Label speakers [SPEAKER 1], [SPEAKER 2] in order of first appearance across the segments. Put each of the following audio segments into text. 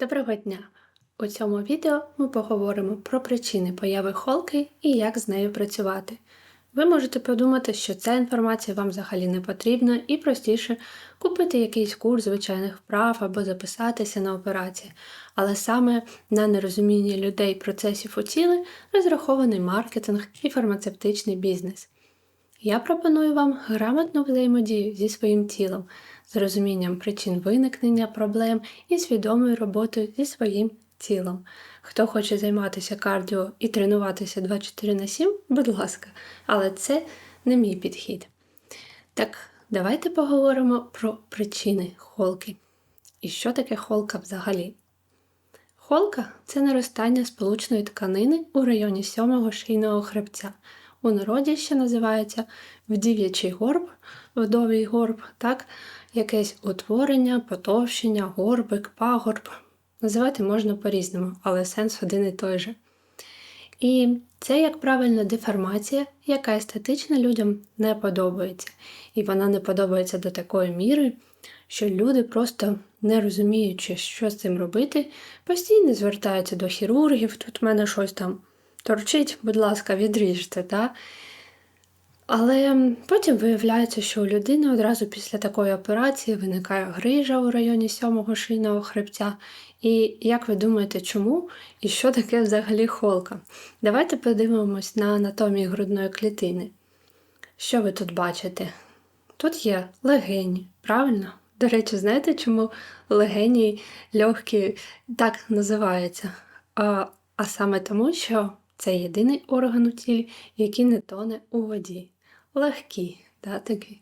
[SPEAKER 1] Доброго дня! У цьому відео ми поговоримо про причини появи холки і як з нею працювати. Ви можете подумати, що ця інформація вам взагалі не потрібна і простіше купити якийсь курс звичайних вправ або записатися на операції, але саме на нерозумінні людей процесів у тілі розрахований маркетинг і фармацевтичний бізнес. Я пропоную вам грамотну взаємодію зі своїм тілом, з розумінням причин виникнення проблем і свідомою роботою зі своїм тілом. Хто хоче займатися кардіо і тренуватися 24 на 7, будь ласка, але це не мій підхід. Так, давайте поговоримо про причини холки. І що таке холка взагалі? Холка це наростання сполучної тканини у районі сьомого шийного хребця. У народі ще називається вдів'ячий горб, вдовий горб, так, якесь утворення, потовщення, горбик, пагорб. Називати можна по-різному, але сенс один і той же. І це, як правильно, деформація, яка естетично людям не подобається. І вона не подобається до такої міри, що люди, просто не розуміючи, що з цим робити, постійно звертаються до хірургів, тут в мене щось там торчить, будь ласка, відріжте. Та? Але потім виявляється, що у людини одразу після такої операції виникає грижа у районі сьомого шийного хребця. І як ви думаєте, чому і що таке взагалі холка? Давайте подивимось на анатомію грудної клітини. Що ви тут бачите? Тут є легені, правильно? До речі, знаєте, чому легені легкі так називаються? А, а саме тому, що це єдиний орган у тілі, який не тоне у воді. Легкий, да, такий.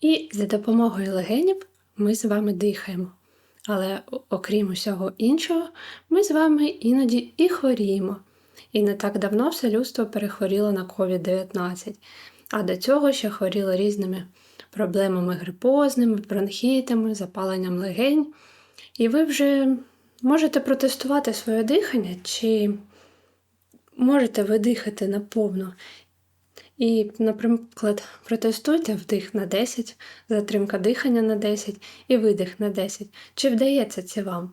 [SPEAKER 1] І за допомогою легенів ми з вами дихаємо. Але окрім усього іншого, ми з вами іноді і хворіємо. І не так давно все людство перехворіло на COVID-19, а до цього ще хворіло різними проблемами грипозними, бронхітами, запаленням легень. І ви вже можете протестувати своє дихання, чи можете ви дихати наповну. І, наприклад, протестуйте вдих на 10, затримка дихання на 10 і видих на 10. Чи вдається це вам?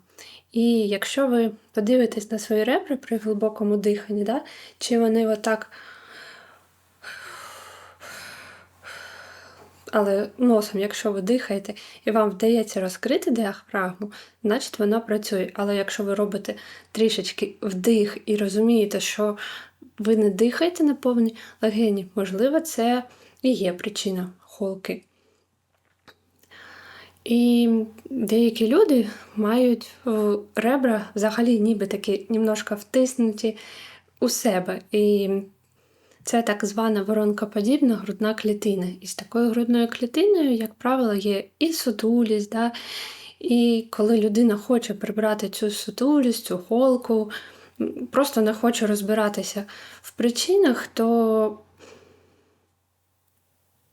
[SPEAKER 1] І якщо ви подивитесь на свої ребра при глибокому диханні, да, чи вони отак. Але носом, якщо ви дихаєте і вам вдається розкрити діафрагму, значить вона працює. Але якщо ви робите трішечки вдих і розумієте, що ви не дихаєте на повні легені, можливо, це і є причина холки. І деякі люди мають ребра взагалі ніби такі немножко втиснуті у себе. І це так звана воронкоподібна грудна клітина. І з такою грудною клітиною, як правило, є і сутулість. Да? І коли людина хоче прибрати цю сутулість, цю холку, просто не хоче розбиратися в причинах, то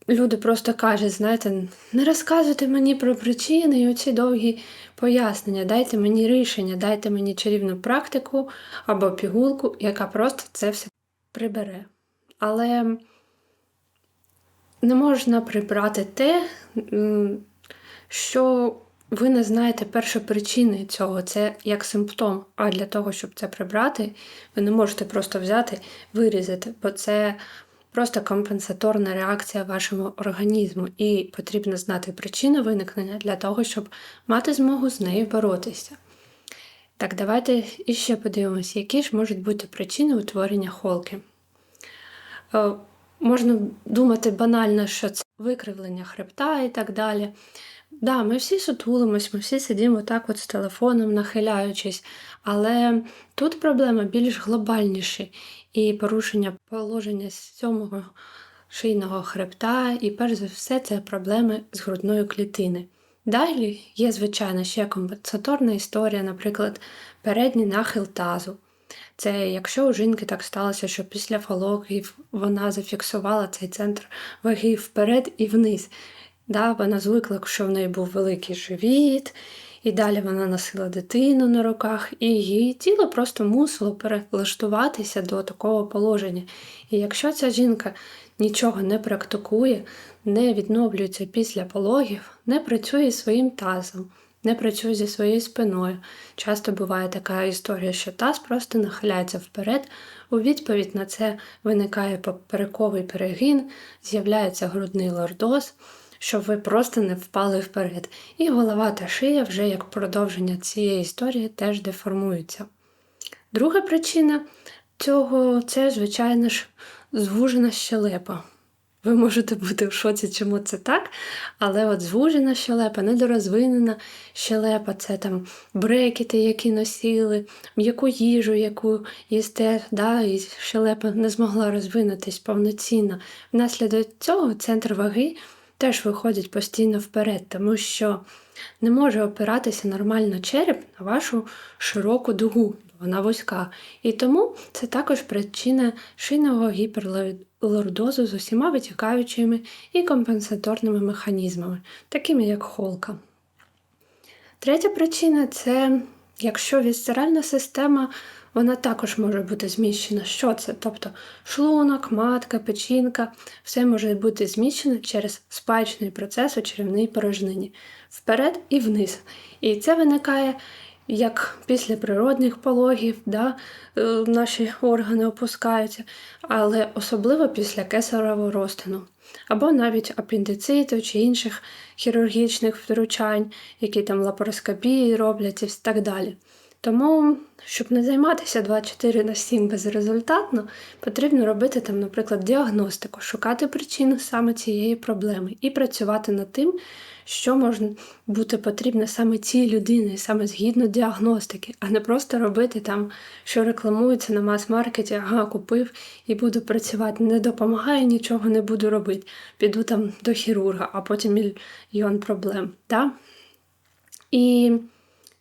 [SPEAKER 1] люди просто кажуть, знаєте, не розказуйте мені про причини і оці довгі пояснення, дайте мені рішення, дайте мені чарівну практику або пігулку, яка просто це все прибере. Але не можна прибрати те, що ви не знаєте першопричини цього, це як симптом. А для того, щоб це прибрати, ви не можете просто взяти, вирізати, бо це просто компенсаторна реакція вашому організму, і потрібно знати причину виникнення для того, щоб мати змогу з нею боротися. Так, давайте іще подивимося, які ж можуть бути причини утворення холки. Е, можна думати банально, що це викривлення хребта і так далі. Да, ми всі сутулимось, ми всі сидимо так от з телефоном, нахиляючись, але тут проблема більш глобальніші і порушення положення сьомого шийного хребта, і перш за все, це проблеми з грудною клітини. Далі є, звичайно, ще компенсаторна історія, наприклад, передній нахил тазу. Це якщо у жінки так сталося, що після фалогів вона зафіксувала цей центр ваги вперед і вниз. Да, Вона звикла, що в неї був великий живіт, і далі вона носила дитину на руках, і її тіло просто мусило перелаштуватися до такого положення. І якщо ця жінка нічого не практикує, не відновлюється після пологів, не працює своїм тазом, не працює зі своєю спиною. Часто буває така історія, що таз просто нахиляється вперед. У відповідь на це виникає поперековий перегин, з'являється грудний лордоз, щоб ви просто не впали вперед. І голова та шия вже як продовження цієї історії теж деформуються. Друга причина цього це, звичайно ж, звужена щелепа. Ви можете бути в шоці, чому це так, але от звужена щелепа, недорозвинена щелепа, це там брекети, які носили, м'яку їжу, яку їсте, да, і щелепа не змогла розвинутись повноцінно. Внаслідок цього центр ваги теж виходить постійно вперед, тому що не може опиратися нормально череп на вашу широку дугу, вона вузька. І тому це також причина шийного гіперлордозу з усіма витікаючими і компенсаторними механізмами, такими як холка. Третя причина це якщо вісцеральна система вона також може бути зміщена. Що це? Тобто шлунок, матка, печінка, все може бути зміщено через спайчний процес у черевній порожнині вперед і вниз. І це виникає як після природних пологів, да, е, наші органи опускаються, але особливо після кесарового розтину, або навіть апендициту чи інших хірургічних втручань, які там лапароскопії роблять і так далі. Тому, щоб не займатися 24 на 7 безрезультатно, потрібно робити там, наприклад, діагностику, шукати причину саме цієї проблеми і працювати над тим, що може бути потрібно саме цій людині, саме згідно діагностики, а не просто робити там, що рекламується на мас-маркеті, ага, купив і буду працювати. Не допомагає, нічого не буду робити. Піду там до хірурга, а потім мільйон проблем. Да? І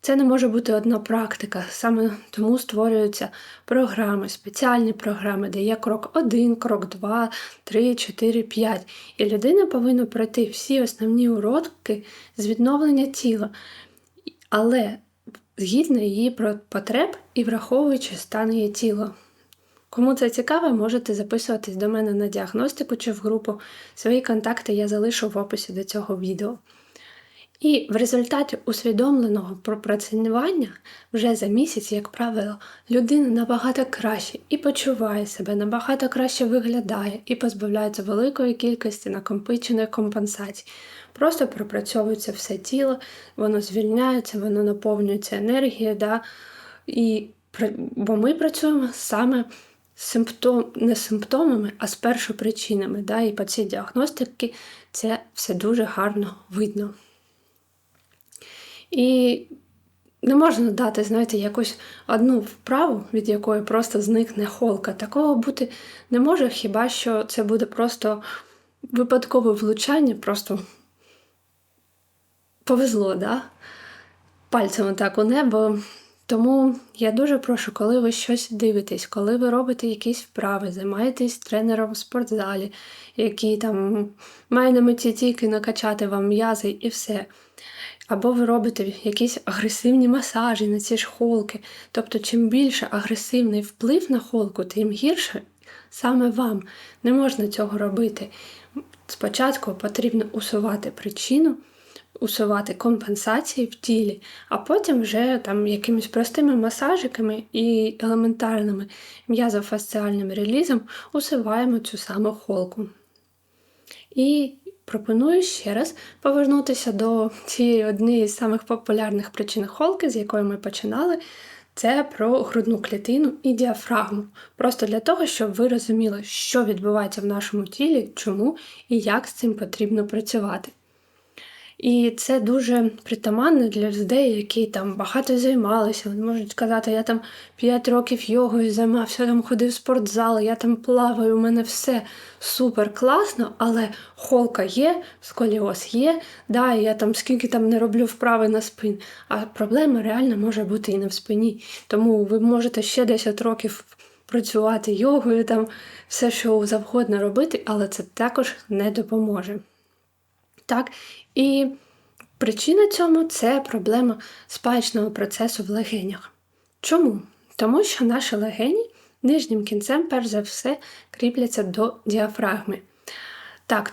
[SPEAKER 1] це не може бути одна практика, саме тому створюються програми, спеціальні програми, де є крок 1, крок 2, 3, 4, 5. І людина повинна пройти всі основні уроки з відновлення тіла, але згідно її потреб і враховуючи стан її тіла. Кому це цікаво, можете записуватись до мене на діагностику чи в групу. Свої контакти я залишу в описі до цього відео. І в результаті усвідомленого пропрацювання вже за місяць, як правило, людина набагато краще і почуває себе, набагато краще виглядає і позбавляється великої кількості накопичених компенсацій. Просто пропрацьовується все тіло, воно звільняється, воно наповнюється енергією. Да? І, Бо ми працюємо саме симптом, не симптомами, а з першопричинами. Да? І по цій діагностиці це все дуже гарно видно. І не можна дати, знаєте, якусь одну вправу, від якої просто зникне холка. Такого бути не може, хіба що це буде просто випадкове влучання, просто повезло, да? пальцем так у небо. Тому я дуже прошу, коли ви щось дивитесь, коли ви робите якісь вправи, займаєтесь тренером в спортзалі, який там має на меті тільки накачати вам м'язи і все. Або ви робите якісь агресивні масажі на ці ж холки. Тобто, чим більше агресивний вплив на холку, тим гірше саме вам. Не можна цього робити. Спочатку потрібно усувати причину, усувати компенсації в тілі, а потім вже там якимись простими масажиками і елементарними м'язофасціальним релізом усуваємо цю саму холку. І Пропоную ще раз повернутися до цієї однієї з самих популярних причин холки, з якої ми починали. Це про грудну клітину і діафрагму. Просто для того, щоб ви розуміли, що відбувається в нашому тілі, чому і як з цим потрібно працювати. І це дуже притаманно для людей, які там багато займалися. Вони можуть сказати, я там 5 років йогою займався, там ходив в спортзал, я там плаваю, у мене все супер класно, але холка є, сколіоз є, да, я там скільки там не роблю вправи на спин. А проблема реально може бути і не в спині. Тому ви можете ще 10 років працювати йогою, там все, що завгодно робити, але це також не допоможе. Так? І причина цьому це проблема спаєчного процесу в легенях. Чому? Тому що наші легені нижнім кінцем, перш за все, кріпляться до діафрагми. Так,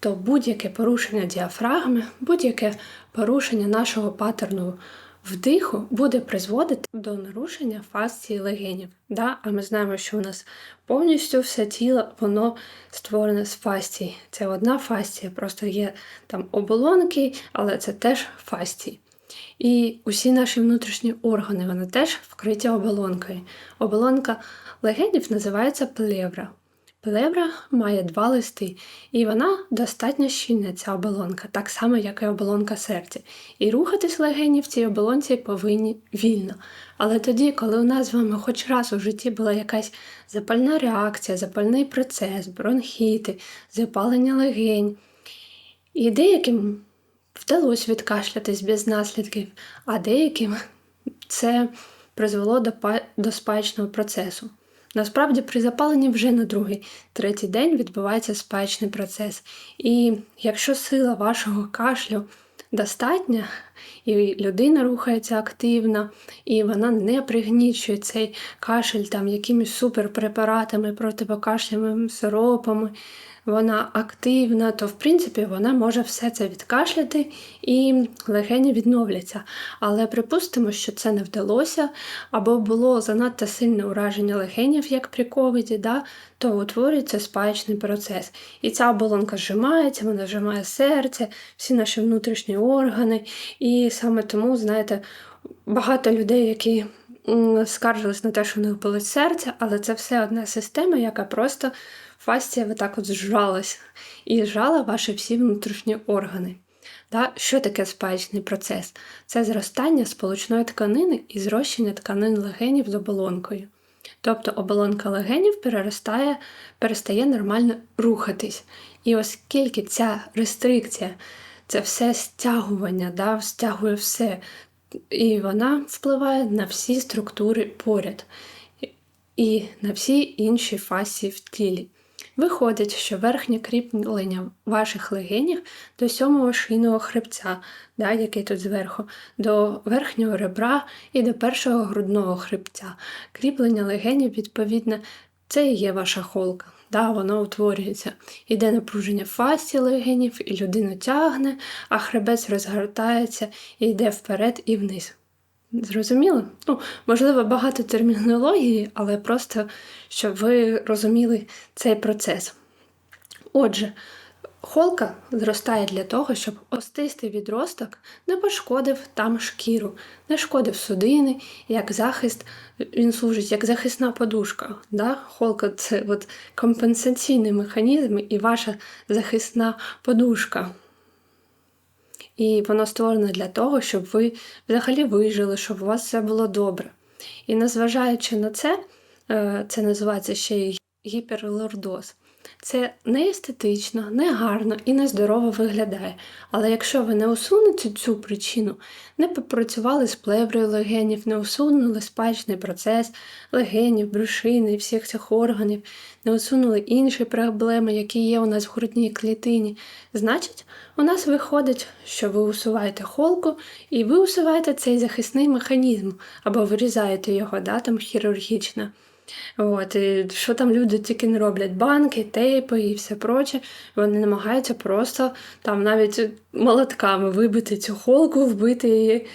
[SPEAKER 1] то будь-яке порушення діафрагми, будь-яке порушення нашого паттерну вдиху буде призводити до нарушення фасції легенів. Да? А ми знаємо, що у нас повністю все тіло воно створене з фасції. Це одна фасція, просто є там оболонки, але це теж фасції. І усі наші внутрішні органи вони теж вкриті оболонкою. Оболонка легенів називається плевра. Плевра має два листи, і вона достатньо щільна, ця оболонка, так само, як і оболонка серця. І рухатись легені в цій оболонці повинні вільно. Але тоді, коли у нас з вами хоч раз у житті була якась запальна реакція, запальний процес, бронхіти, запалення легень, і деяким вдалося відкашлятись без наслідків, а деяким це призвело до, до спаєчного процесу. Насправді, при запаленні вже на другий, третій день відбувається спаєчний процес. І якщо сила вашого кашлю достатня, і людина рухається активно, і вона не пригнічує цей кашель там якимись суперпрепаратами, протипокашляними сиропами, вона активна, то в принципі вона може все це відкашляти і легені відновляться. Але припустимо, що це не вдалося, або було занадто сильне ураження легенів, як при ковіді, да, то утворюється спаєчний процес. І ця оболонка зжимається, вона зжимає серце, всі наші внутрішні органи. Саме тому, знаєте, багато людей, які скаржились на те, що не болить серце, але це все одна система, яка просто фасція так от зжалась і зжала ваші всі внутрішні органи. Да? Що таке спаєчний процес? Це зростання сполучної тканини і зрощення тканин легенів з оболонкою. Тобто оболонка легенів переростає, перестає нормально рухатись. І оскільки ця рестрикція, це все стягування, да, стягує все, і вона впливає на всі структури поряд і на всі інші фасі в тілі. Виходить, що верхнє кріплення ваших легенів до сьомого шийного хребця, да, який тут зверху, до верхнього ребра і до першого грудного хребця. Кріплення легенів, відповідно, це і є ваша холка. Да, Воно утворюється. Іде напруження фасті легенів, і людина тягне, а хребець розгортається і йде вперед і вниз. Зрозуміло? Ну, можливо, багато термінології, але просто щоб ви розуміли цей процес. Отже, холка зростає для того, щоб остистий відросток не пошкодив там шкіру, не шкодив судини, як захист, він служить як захисна подушка. Да? Холка це от компенсаційний механізм і ваша захисна подушка. І воно створено для того, щоб ви взагалі вижили, щоб у вас все було добре. І незважаючи на це, е, це називається ще й гіперлордоз. Це не естетично, не гарно і нездорово виглядає. Але якщо ви не усунете цю причину, не попрацювали з плеврою легенів, не усунули спачний процес легенів, брюшини всіх цих органів, не усунули інші проблеми, які є у нас в грудній клітині, значить, у нас виходить, що ви усуваєте холку і ви усуваєте цей захисний механізм або вирізаєте його да, там хірургічно. От, і Що там люди тільки не роблять? Банки, тейпи і все проче. Вони намагаються просто там навіть молотками вибити цю холку, вбити її,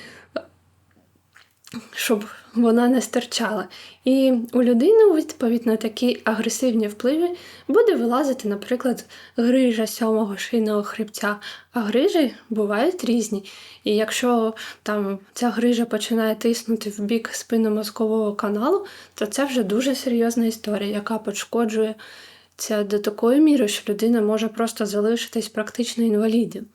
[SPEAKER 1] щоб вона не стирчала. І у людини, у відповідь на такі агресивні впливи, буде вилазити, наприклад, грижа сьомого шийного хребця. А грижі бувають різні. І якщо там ця грижа починає тиснути в бік спинномозкового каналу, то це вже дуже серйозна історія, яка пошкоджує це до такої міри, що людина може просто залишитись практично інвалідом.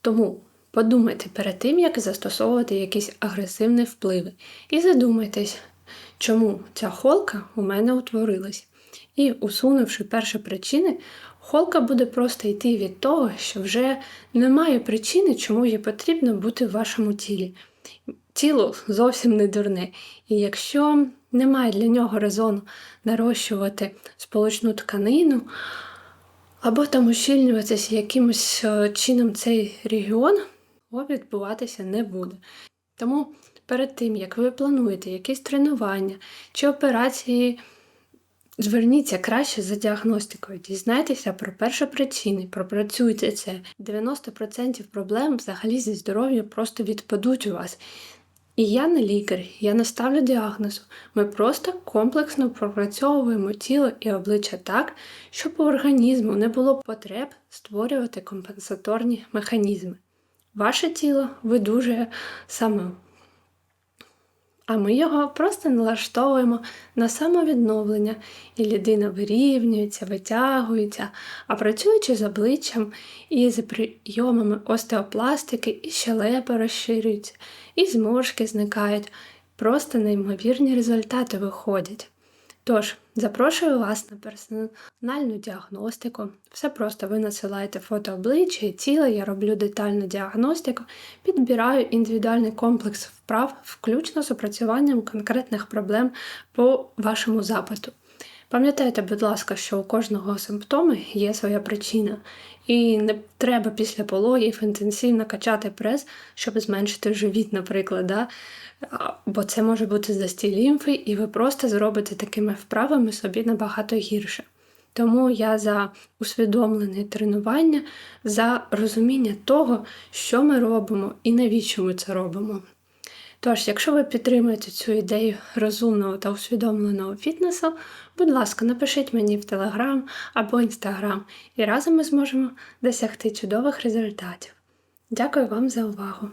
[SPEAKER 1] Тому Подумайте перед тим, як застосовувати якісь агресивні впливи. І задумайтесь, чому ця холка у мене утворилась. І, усунувши перші причини, холка буде просто йти від того, що вже немає причини, чому їй потрібно бути в вашому тілі. Тіло зовсім не дурне. І якщо немає для нього резону нарощувати сполучну тканину, або там ущільнюватися якимось е, чином цей регіон, відбуватися не буде. Тому перед тим, як ви плануєте якісь тренування чи операції Зверніться краще за діагностикою, дізнайтеся про першопричини, пропрацюйте це. 90% проблем взагалі зі здоров'ям просто відпадуть у вас. І я не лікар, я не ставлю діагнозу. Ми просто комплексно пропрацьовуємо тіло і обличчя так, щоб у організму не було потреб створювати компенсаторні механізми. Ваше тіло видужує саме а ми його просто налаштовуємо на самовідновлення, і людина вирівнюється, витягується, а працюючи з обличчям і з прийомами остеопластики, і щелепи розширюються, і зморшки зникають. Просто неймовірні результати виходять. Тож, запрошую вас на персональну діагностику. Все просто ви насилаєте фото обличчя і тіла, я роблю детальну діагностику, підбираю індивідуальний комплекс вправ, включно з опрацюванням конкретних проблем по вашому запиту. Пам'ятайте, будь ласка, що у кожного симптому є своя причина, і не треба після пологів інтенсивно качати прес, щоб зменшити живіт, наприклад. Да? Бо це може бути застій лімфи, і ви просто зробите такими вправами собі набагато гірше. Тому я за усвідомлене тренування, за розуміння того, що ми робимо і навіщо ми це робимо. Тож, якщо ви підтримуєте цю ідею розумного та усвідомленого фітнесу, будь ласка, напишіть мені в Телеграм або Інстаграм, і разом ми зможемо досягти чудових результатів. Дякую вам за увагу!